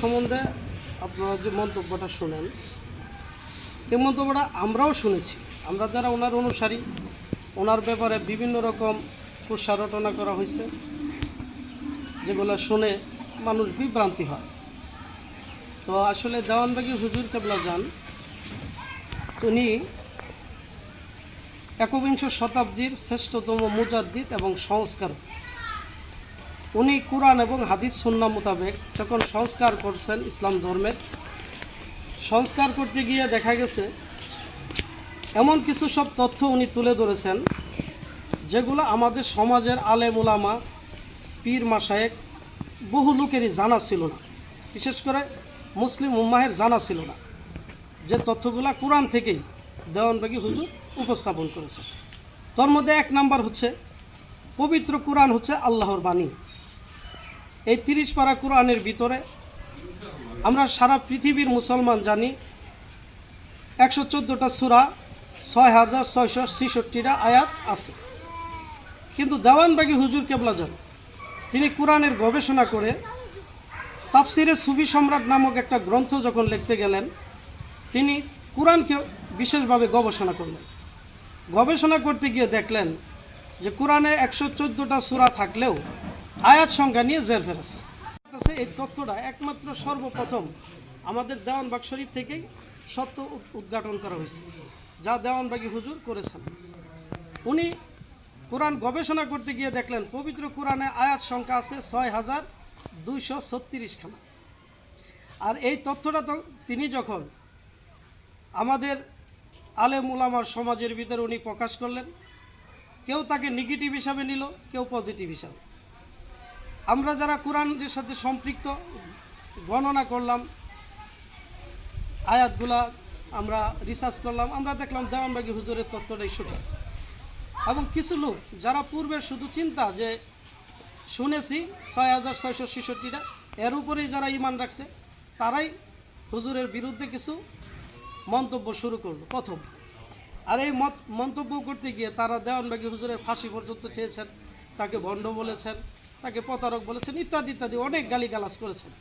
সম্বন্ধে আপনারা যে মন্তব্যটা শোনেন এই মন্তব্যটা আমরাও শুনেছি। আমরা যারা ওনার অনুসারী, ওনার ব্যাপারে বিভিন্ন রকম কুৎসারটনা করা হয়েছে, যেগুলো শুনে মানুষ বিভ্রান্তি হয়। তো আসলে দেওয়ানবাগি হুজুর কেবলা যান, উনি একবিংশ শতাব্দীর শ্রেষ্ঠতম মুজাদ্দিদ এবং সংস্কার উনি কোরআন এবং হাদিস সুন্না মোতাবেক যখন সংস্কার করছেন ইসলাম ধর্মের, সংস্কার করতে গিয়ে দেখা গেছে, এমন কিছু সব তথ্য উনি তুলে ধরেছেন, যেগুলো আমাদের সমাজের আলেম উলামা, পীর মাসায়েক বহু লোকেরই জানা ছিল না। বিশেষ করে মুসলিম উম্মাহের জানা ছিল না। যে তথ্যগুলা কোরআন থেকেই দেওয়ানবাগী হুজুর উপস্থাপন করেছে তোর মধ্যে এক নাম্বার হচ্ছে, পবিত্র কোরআন হচ্ছে আল্লাহর বাণী। এই তিরিশ পারা কোরআনের ভিতরে আমরা সারা পৃথিবীর মুসলমান জানি, একশো চোদ্দোটা সুরা, ছয় হাজার ছয়শো ছেষট্টিটা আয়াত আছে। কিন্তু দেওয়ানবাগি হুজুর কেবলা যান তিনি কোরআনের গবেষণা করে তাফসিরে সুবি সম্রাট নামক একটা গ্রন্থ যখন লিখতে গেলেন, তিনি কোরআনকে বিশেষভাবে গবেষণা করলেন। গবেষণা করতে গিয়ে দেখলেন যে কোরআনে একশো চোদ্দোটা সুরা থাকলেও আয়াত সংখ্যা নিয়ে জের ফেরাস। এই তথ্যটা একমাত্র সর্বপ্রথম আমাদের দেওয়ানবাগ শরীফ থেকেই সত্য উদ্ঘাটন করা হয়েছে, যা দেওয়ানবাগি হুজুর করেছেন। উনি কোরআন গবেষণা করতে গিয়ে দেখলেন, পবিত্র কোরআনে আয়াত সংখ্যা আছে ছয় হাজার দুইশো আর এই তথ্যটা তো তিনি যখন আমাদের আলেম উলামার সমাজের ভিতরে উনি প্রকাশ করলেন, কেউ তাকে নেগেটিভ হিসাবে নিল, কেউ পজিটিভ হিসাবে। আমরা যারা কোরআনের সাথে সম্পৃক্ত গণনা করলাম, আয়াতগুলা আমরা রিসার্চ করলাম, আমরা দেখলাম দেওয়ানবাগি হুজুরের তত্ত্বটাই সঠিক। এবং কিছু লোক যারা পূর্বের শুধু চিন্তা যে শুনেছি ছয় হাজার ছয়শো ছেষট্টিটা, এর উপরেই যারা ইমান রাখছে, তারাই হুজুরের বিরুদ্ধে কিছু মন্তব্য শুরু করল প্রথম। আর এই মন্তব্য করতে গিয়ে তারা দেওয়ানবাগি হুজুরের ফাঁসি পর্যন্ত চেয়েছেন, তাকে ভণ্ড বলেছেন তাকে প্রতারক বলেছেন ইত্যাদি ইত্যাদি অনেক গালিগালাজ করেছেন।